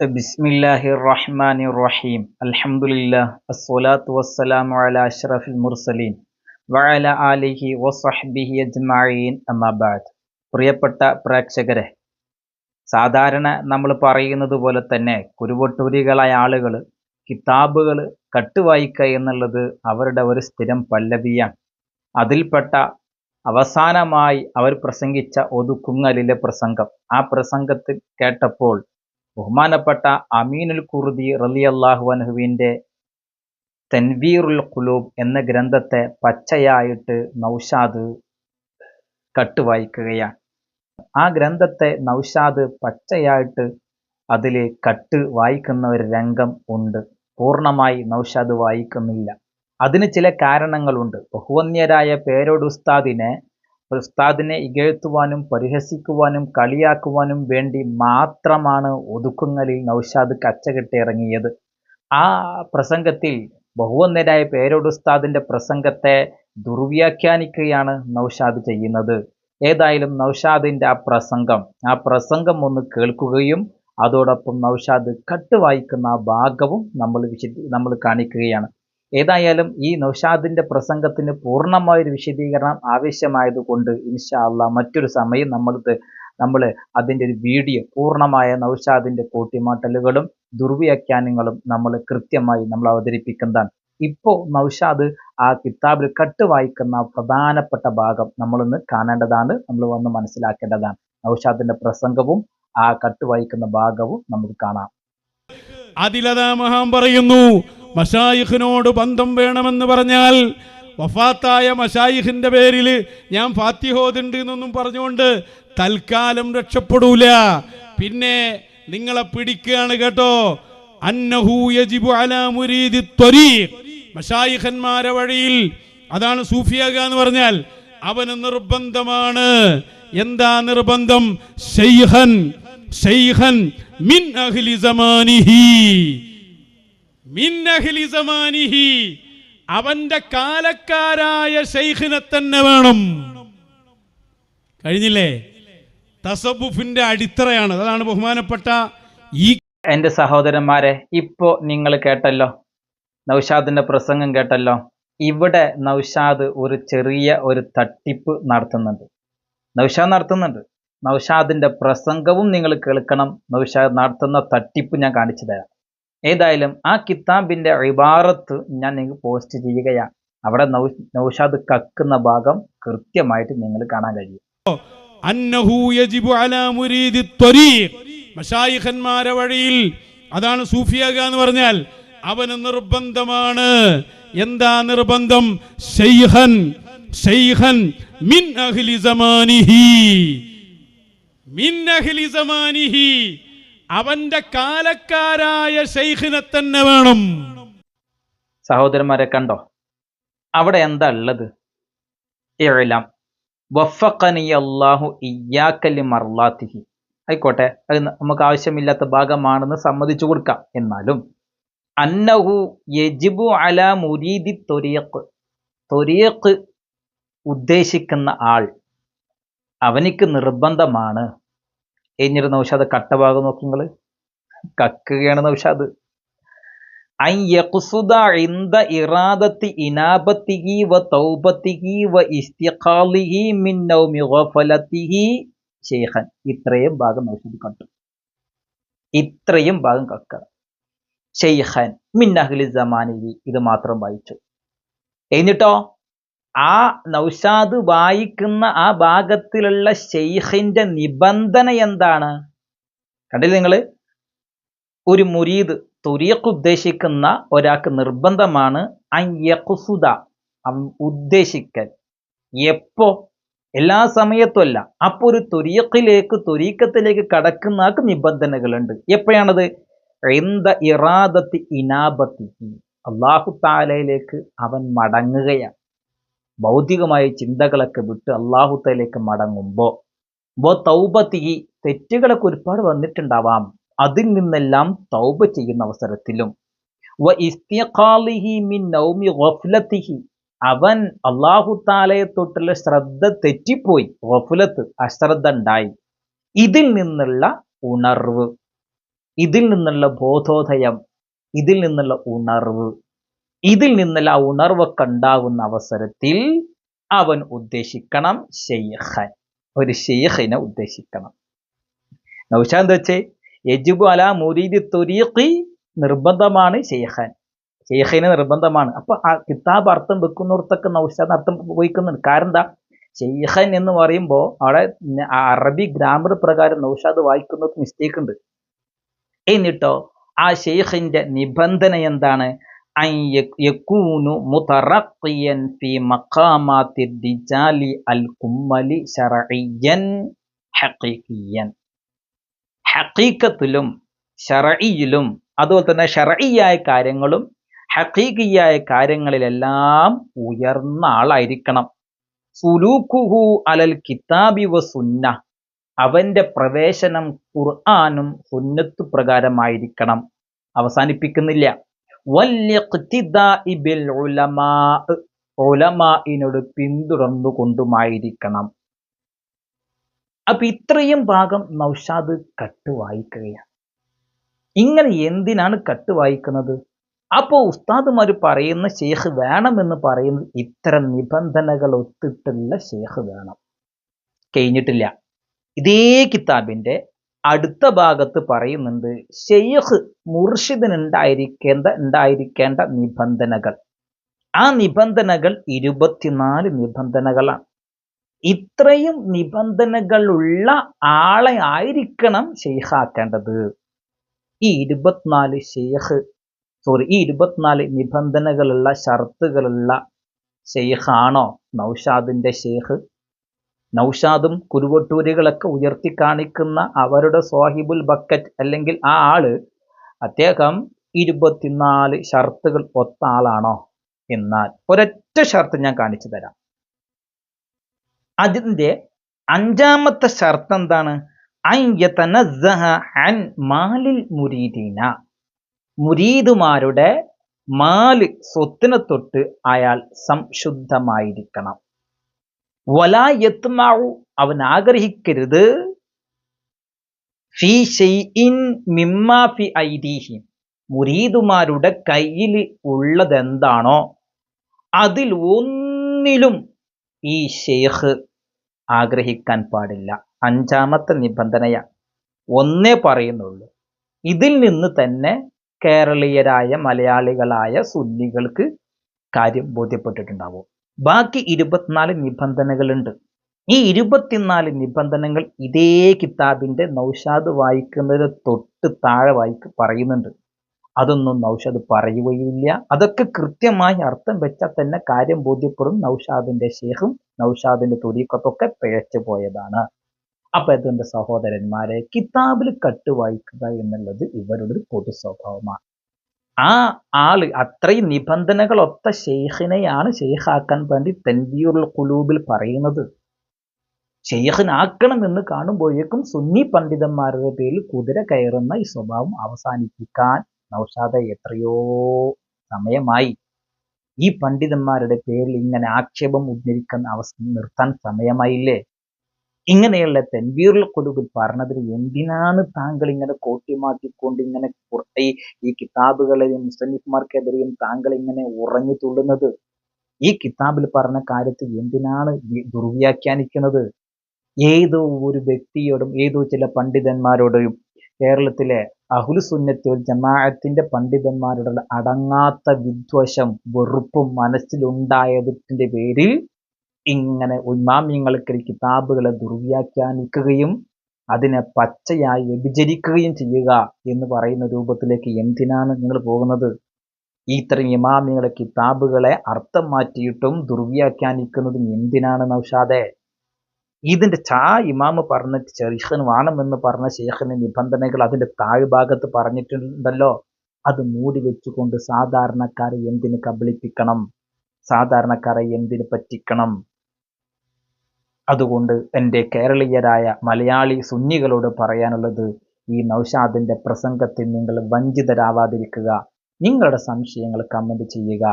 ബിസ്മില്ലാഹിർ റഹ്മാനിർ റഹീം അൽഹംദുലില്ലാഹ് അസ്സലാത്തു വസ്സലാമു അലാ അഷ്റഫിൽ മുർസലീൻ വഅല ആലിഹി വസ്വഹ്ബിഹി അജ്മഈൻ. അമ്മാ ബഅദ് പ്രിയപ്പെട്ട പ്രേക്ഷകരെ സാധാരണ നമ്മൾ പറയുന്നത് പോലെ തന്നെ കുരുവട്ടൂരികളായ ആളുകൾ കിതാബുകൾ കട്ടുവായിക്കുക എന്നുള്ളത് അവരുടെ ഒരു സ്ഥിരം പല്ലവിയാണ്. അതിൽപ്പെട്ട അവസാനമായി അവർ പ്രസംഗിച്ച ഒതുക്കുങ്ങലിലെ പ്രസംഗം. ആ പ്രസംഗത്തിൽ കേട്ടപ്പോൾ ബഹുമാനപ്പെട്ട അമീനുൽ കുർദി റലിയല്ലാഹു അൻഹുവിന്റെ തൻവീറുൽ ഖുലൂബ് എന്ന ഗ്രന്ഥത്തെ പച്ചയായിട്ട് നൗഷാദ് കട്ടുവായിക്കുകയാണ്. ആ ഗ്രന്ഥത്തെ നൗഷാദ് പച്ചയായിട്ട് അതിൽ കട്ട് വായിക്കുന്ന ഒരു രംഗം ഉണ്ട്. പൂർണമായി നൗഷാദ് വായിക്കുന്നില്ല. അതിന് ചില കാരണങ്ങളുണ്ട്. ബഹുവന്യരായ പേരോട് ഉസ്താദിനെ ഉസ്താദിനെ ഇകഴ്ത്തുവാനും പരിഹസിക്കുവാനും കളിയാക്കുവാനും വേണ്ടി മാത്രമാണ് ഒതുക്കുങ്ങലിൽ നൗഷാദ് കച്ചകെട്ടി ഇറങ്ങിയത്. ആ പ്രസംഗത്തിൽ ബഹുവന്നരായ പേരോട് ഉസ്താദിന്റെ പ്രസംഗത്തെ ദുർവ്യാഖ്യാനിക്കുകയാണ് നൗഷാദ് ചെയ്യുന്നത്. ഏതായാലും നൗഷാദിന്റെ ആ പ്രസംഗം ആ പ്രസംഗം ഒന്ന് കേൾക്കുകയും അതോടൊപ്പം നൗഷാദ് കട്ട് വായിക്കുന്ന ആ ഭാഗവും നമ്മൾ വിശദ നമ്മൾ കാണിക്കുകയാണ്. ഏതായാലും ഈ നൗഷാദിന്റെ പ്രസംഗത്തിന് പൂർണമായൊരു വിശദീകരണം ആവശ്യമായതുകൊണ്ട് ഇൻഷാ അള്ളാ മറ്റൊരു സമയം നമ്മൾക്ക് നമ്മൾ അതിന്റെ ഒരു വീഡിയോ പൂർണമായ നൗഷാദിന്റെ കൂട്ടിമാട്ടലുകളും ദുർവ്യാഖ്യാനങ്ങളും നമ്മൾ കൃത്യമായി നമ്മൾ അവതരിപ്പിക്കുന്നതാണ്. ഇപ്പോൾ നൗഷാദ് ആ കിതാബിൽ കട്ട് വായിക്കുന്ന പ്രധാനപ്പെട്ട ഭാഗം നമ്മളൊന്ന് കാണേണ്ടതാണ് നമ്മൾ വന്ന് മനസ്സിലാക്കേണ്ടതാണ്. നൗഷാദിന്റെ പ്രസംഗവും ആ കട്ട് വായിക്കുന്ന ഭാഗവും നമുക്ക് കാണാം. അതിലതാ മഹാൻ പറയുന്നു മഷായിഖിനോട് ബന്ധം വേണമെന്ന് പറഞ്ഞാൽ വഫാത്തായ മഷായിഖിന്റെ പേരിൽ ഞാൻ ഫാത്തിഹോദുണ്ട് എന്നൊന്നും പറഞ്ഞുകൊണ്ട് തൽക്കാലം രക്ഷപ്പെടൂല. പിന്നെ നിങ്ങളെ പിടിക്കുകയാണ് കേട്ടോ. മഷായിഖന്മാരെ വഴിയിൽ അതാണ് സൂഫിയാക എന്ന് പറഞ്ഞാൽ അവന് നിർബന്ധമാണ്. എന്താ നിർബന്ധം? മിൻ അഹ്ലി അവന്റെ കാലക്കാരായ ഷെയ്ഖിനെ തന്നെ വേണം. കഴിഞ്ഞില്ലേ? തസബുഫിന്റെ അടിത്തറയാണ്. അതാണ് ബഹുമാനപ്പെട്ട ഈ എന്റെ സഹോദരന്മാരെ ഇപ്പോ നിങ്ങൾ കേട്ടല്ലോ നൗഷാദിന്റെ പ്രസംഗം കേട്ടല്ലോ. ഇവിടെ നൗഷാദ് ഒരു ചെറിയ ഒരു തട്ടിപ്പ് നടത്തുന്നുണ്ട്. നൗഷാദ് നടത്തുന്നുണ്ട്. നൗഷാദിന്റെ പ്രസംഗവും നിങ്ങൾ കേൾക്കണം. നൗഷാദ് നടത്തുന്ന തട്ടിപ്പ് ഞാൻ കാണിച്ചു തരാം. ഏതായാലും ആ കിതാബിന്റെ ഇബാറത്ത് ഞാൻ നിങ്ങൾക്ക് പോസ്റ്റ് ചെയ്യുകയാണ്. അവിടെ നൗഷാദ് കക്കുന്ന ഭാഗം കൃത്യമായിട്ട് നിങ്ങൾ കാണാൻ കഴിയും. മശായിഖന്മാരെ വഴിയിൽ അതാണ് സൂഫിയാക എന്ന് പറഞ്ഞാൽ അവന് നിർബന്ധമാണ്. എന്താ നിർബന്ധം? മിൻ അഹ്ലി മിൻ അഹ്ലി അവന്റെ കാലക്കാരായ ഷെയ്ഖിനെ തന്നെ വേണം. സഹോദരന്മാരെ കണ്ടോ? അവിടെ എന്താ ഉള്ളത്? ഇഴലാം ആയിക്കോട്ടെ അത് നമുക്ക് ആവശ്യമില്ലാത്ത ഭാഗമാണെന്ന് സമ്മതിച്ചു കൊടുക്കാം. എന്നാലും അന്നഹു യജിബു അല മുരീദി തൊരിയക്ക് തൊരിയക്ക് ഉദ്ദേശിക്കുന്ന ആൾ അവനിക്ക് നിർബന്ധമാണ് എന്നിട്ട് നൗഷാദ് കട്ടഭാഗം നോക്കി നിങ്ങൾ കക്കുകയാണ് നൗഷാദ് ഇറാദത്തി വ വ ഇസ്തിഖാലിഹി മിൻ നൗമി ഇത്രയും ഭാഗം നൗഷാദ് കണ്ടു. ഇത്രയും ഭാഗം കക്ക മിൻ ഇത് മാത്രം വായിച്ചു. എന്നിട്ടോ? ആ നൗഷാദ് വായിക്കുന്ന ആ ഭാഗത്തിലുള്ള ഷെയ്ഖിന്റെ നിബന്ധന എന്താണ്? കണ്ടില്ലേ നിങ്ങൾ ഒരു മുരീദ് തുരിയക്ക് ഉദ്ദേശിക്കുന്ന ഒരാൾക്ക് നിർബന്ധമാണ് അയ്യഖുസുദ ഉദ്ദേശിക്കൽ. എപ്പോ? എല്ലാ സമയത്തുമല്ല അപ്പോൾ ഒരു തുരിയക്കിലേക്ക് തുരീക്കത്തിലേക്ക് കടക്കുന്ന ആൾക്ക് നിബന്ധനകളുണ്ട്. എപ്പോഴാണത്? എന്ത ഇറാദത്തി ഇനാബത്തി അള്ളാഹു താലയിലേക്ക് അവൻ മടങ്ങുകയാണ്. ഭൗതികമായ ചിന്തകളൊക്കെ വിട്ട് അള്ളാഹുത്തയിലേക്ക് മടങ്ങുമ്പോൾ തൗബ തീ തെറ്റുകളൊക്കെ ഒരുപാട് വന്നിട്ടുണ്ടാവാം. അതിൽ നിന്നെല്ലാം തൗബ ചെയ്യുന്ന അവസരത്തിലും. അവൻ അള്ളാഹു താലയെ തൊട്ടുള്ള ശ്രദ്ധ തെറ്റിപ്പോയി ഗഫുലത്ത് അശ്രദ്ധ ഉണ്ടായി. ഇതിൽ നിന്നുള്ള ഉണർവ് ഇതിൽ നിന്നുള്ള ബോധോദയം ഇതിൽ നിന്നുള്ള ഉണർവ്. ഇതിൽ നിന്നെല്ലാം ഉണർവൊക്കെ ഉണ്ടാകുന്ന അവസരത്തിൽ അവൻ ഉദ്ദേശിക്കണം ഷെയ്ഖൻ ഒരു ഷെയ്ഖിനെ ഉദ്ദേശിക്കണം. നൗഷാന്ത് വെച്ചേ? യജുബു അല മുരീദി തൊരീഖി നിർബന്ധമാണ് ഷെയ്ഖൻ ഷെയ്ഖിന് നിർബന്ധമാണ്. അപ്പൊ ആ കിതാബ് അർത്ഥം വെക്കുന്നിടത്തൊക്കെ നൗഷാദ് അർത്ഥം ഉപയോഗിക്കുന്നുണ്ട്. കാരണം എന്താ? ഷെയ്ഖൻ എന്ന് പറയുമ്പോൾ അവിടെ അറബി ഗ്രാമർ പ്രകാരം നൗഷാദ് വായിക്കുന്നത് മിസ്റ്റേക്ക് ഉണ്ട്. എന്നിട്ടോ ആ ഷെയ്ഖിന്റെ നിബന്ധന എന്താണ്? മുതറഖിയൻ ഫി അൽ ഹഖീഖിയൻ ഷറയിലും അതുപോലെ തന്നെ ഷറയിയായ കാര്യങ്ങളും ഹഖീഖിയായ കാര്യങ്ങളിലെല്ലാം ഉയർന്ന ആളായിരിക്കണം. സുലൂക്കുഹു അലൽ കിതാബി വ സുന്ന അവന്റെ പ്രവേശനം ഖുർആാനും സുന്നത്ത് പ്രകാരമായിരിക്കണം. അവസാനിപ്പിക്കുന്നില്ല. വല്യഖ്തിദാഇ പിന്തുടർന്നു ഉലമാ ഉലമാഇനോട് പിന്തുടർന്നുകൊണ്ടുമായിരിക്കണം അപ്പൊ ഇത്രയും ഭാഗം നൗഷാദ് കട്ട് വായിക്കുകയാണ്. ഇങ്ങനെ എന്തിനാണ് കട്ട് വായിക്കുന്നത്? അപ്പോൾ ഉസ്താദുമാർ പറയുന്ന ഷേഖ് വേണമെന്ന് പറയുന്നത് ഇത്തരം നിബന്ധനകൾ ഒത്തിട്ടുള്ള ഷേഖ് വേണം. കഴിഞ്ഞിട്ടില്ല. ഇതേ കിതാബിന്റെ അടുത്ത ഭാഗത്ത് പറയുന്നുണ്ട് ഷെയ്ഖ് മുർഷിദിന് ഉണ്ടായിരിക്കേണ്ട ഉണ്ടായിരിക്കേണ്ട നിബന്ധനകൾ. ആ നിബന്ധനകൾ ഇരുപത്തിനാല് നിബന്ധനകളാണ്. ഇത്രയും നിബന്ധനകളുള്ള ആളെ ആയിരിക്കണം ഷെയ്ഖാക്കേണ്ടത് ഈ ഇരുപത്തിനാല് ഷെയ്ഖ് സോറി ഈ ഇരുപത്തിനാല് നിബന്ധനകളുള്ള ഷർത്തുകളുള്ള ഷെയ്ഖാണോ നൗഷാദിന്റെ ഷെയ്ഖ് നൗഷാദും കുരുവട്ടൂരികളൊക്കെ ഉയർത്തി കാണിക്കുന്ന അവരുടെ സോഹിബുൽ ബക്കറ്റ് അല്ലെങ്കിൽ ആ ആൾ അദ്ദേഹം ഇരുപത്തിനാല് ഷർത്തുകൾ ഒത്ത ആളാണോ? എന്നാൽ ഒരൊറ്റ ഷർത്ത് ഞാൻ കാണിച്ചു തരാം. അതിന്റെ അഞ്ചാമത്തെ ഷർത്ത് എന്താണ്? അൻ മാലിൽ മുരീദീന. മുരീദുമാരുടെ മാൽ സ്വത്തിനെ തൊട്ട് അയാൾ സംശുദ്ധമായിരിക്കണം. വലാ യത്മാഉ അവൻ ആഗ്രഹിക്കരുത്. ഫീ ഷൈഇൻ മിമ്മാ ഫി മുരീദുമാരുടെ കയ്യിൽ ഉള്ളതെന്താണോ അതിൽ ഒന്നിലും ഈ ഷെയ്ഖ് ആഗ്രഹിക്കാൻ പാടില്ല. അഞ്ചാമത്തെ നിബന്ധനയാ. ഒന്നേ പറയുന്നുള്ളൂ. ഇതിൽ നിന്ന് തന്നെ കേരളീയരായ മലയാളികളായ സുന്നികൾക്ക് കാര്യം ബോധ്യപ്പെട്ടിട്ടുണ്ടാവും. ബാക്കി ഇരുപത്തിനാല് നിബന്ധനകളുണ്ട്. ഈ ഇരുപത്തിനാല് നിബന്ധനകൾ ഇതേ കിതാബിന്റെ നൗഷാദ് വായിക്കുന്നതിന് തൊട്ട് താഴെ വായിക്ക് പറയുന്നുണ്ട്. അതൊന്നും നൗഷാദ് പറയുകയില്ല. അതൊക്കെ കൃത്യമായി അർത്ഥം വെച്ചാൽ തന്നെ കാര്യം ബോധ്യപ്പെടും. നൗഷാദിന്റെ ഷേഖും നൗഷാദിന്റെ തുരീക്കത്തൊക്കെ പിഴച്ചു പോയതാണ്. അപ്പൊ എന്റെ സഹോദരന്മാരെ കിതാബിൽ കട്ട് വായിക്കുക എന്നുള്ളത് ഇവരുടെ ഒരു പൊതു സ്വഭാവമാണ്. ആ ആൾ അത്രയും നിബന്ധനകളൊത്ത ഷെയ്ഖിനെയാണ് ഷെയ്ഖാക്കാൻ വേണ്ടി തെൻബിയുൽ കുലൂബിൽ പറയുന്നത്. ഷെയ്ഖിനാക്കണം എന്ന് കാണുമ്പോഴേക്കും സുന്നി പണ്ഡിതന്മാരുടെ പേരിൽ കുതിര കയറുന്ന ഈ സ്വഭാവം അവസാനിപ്പിക്കാൻ നൗഷാദ എത്രയോ സമയമായി. ഈ പണ്ഡിതന്മാരുടെ പേരിൽ ഇങ്ങനെ ആക്ഷേപം ഉദ്ധരിക്കുന്ന അവസ്ഥ നിർത്താൻ സമയമായില്ലേ? ഇങ്ങനെയുള്ള തെൻവീറുൽ കുലുബിൽ പറഞ്ഞതിൽ എന്തിനാണ് താങ്കൾ ഇങ്ങനെ കോട്ടിമാറ്റിക്കൊണ്ട് ഇങ്ങനെ ഈ ഈ കിതാബുകളെയും മുസ്ലിംമാർക്കെതിരെയും താങ്കൾ ഇങ്ങനെ ഉറഞ്ഞു തുള്ളുന്നത്? ഈ കിതാബിൽ പറഞ്ഞ കാര്യത്തിൽ എന്തിനാണ് ദുർവ്യാഖ്യാനിക്കുന്നത്? ഏതോ ഒരു വ്യക്തിയോടും ഏതോ ചില പണ്ഡിതന്മാരോടും കേരളത്തിലെ അഹുലുസുന്നത്തിൽ ജമാഅത്തിന്റെ പണ്ഡിതന്മാരുടെ അടങ്ങാത്ത വിദ്വേഷം വെറുപ്പും മനസ്സിലുണ്ടായതിന്റെ പേരിൽ ഇങ്ങനെ ഉന്മാമ്യങ്ങൾക്ക് കിതാബുകളെ ദുർവ്യാഖ്യാനിക്കുകയും അതിനെ പച്ചയായി വ്യഭിചരിക്കുകയും ചെയ്യുക എന്ന് പറയുന്ന രൂപത്തിലേക്ക് എന്തിനാണ് നിങ്ങൾ പോകുന്നത്? ഈ ഇത്രയും ഇമാമികളെ കിതാബുകളെ അർത്ഥം മാറ്റിയിട്ടും ദുർവ്യാഖ്യാനിക്കുന്നതും എന്തിനാണ് നൗഷാദെ? ഇതിന്റെ ചാ ഇമാമ് പറഞ്ഞിട്ട് ഷെയ്ഖിന് വേണമെന്ന് പറഞ്ഞ ശേഖന്റെ നിബന്ധനകൾ അതിന്റെ താഴ്ഭാഗത്ത് പറഞ്ഞിട്ടുണ്ടല്ലോ. അത് മൂടി വെച്ചുകൊണ്ട് സാധാരണക്കാരെ എന്തിന് കബളിപ്പിക്കണം? സാധാരണക്കാരെ എന്തിന് പറ്റിക്കണം? അതുകൊണ്ട് എന്റെ കേരളീയരായ മലയാളി സുന്നികളോട് പറയാനുള്ളത് ഈ നൗഷാദിന്റെ പ്രസംഗത്തിൽ നിങ്ങൾ വഞ്ചിതരാവാതിരിക്കുക. നിങ്ങളുടെ സംശയങ്ങൾ കമന്റ് ചെയ്യുക.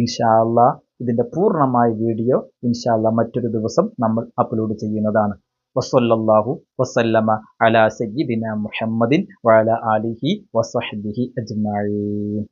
ഇൻഷാല്ല ഇതിന്റെ പൂർണമായ വീഡിയോ ഇൻഷാല്ല മറ്റൊരു ദിവസം നമ്മൾ അപ്ലോഡ് ചെയ്യുന്നതാണ്. വസല്ലല്ലാഹു വസല്ലമ അലാ സയ്യിദിന മുഹമ്മദിൻ വഅല ആലിഹി വസഹ്ബിഹി അജ്മഈൻ.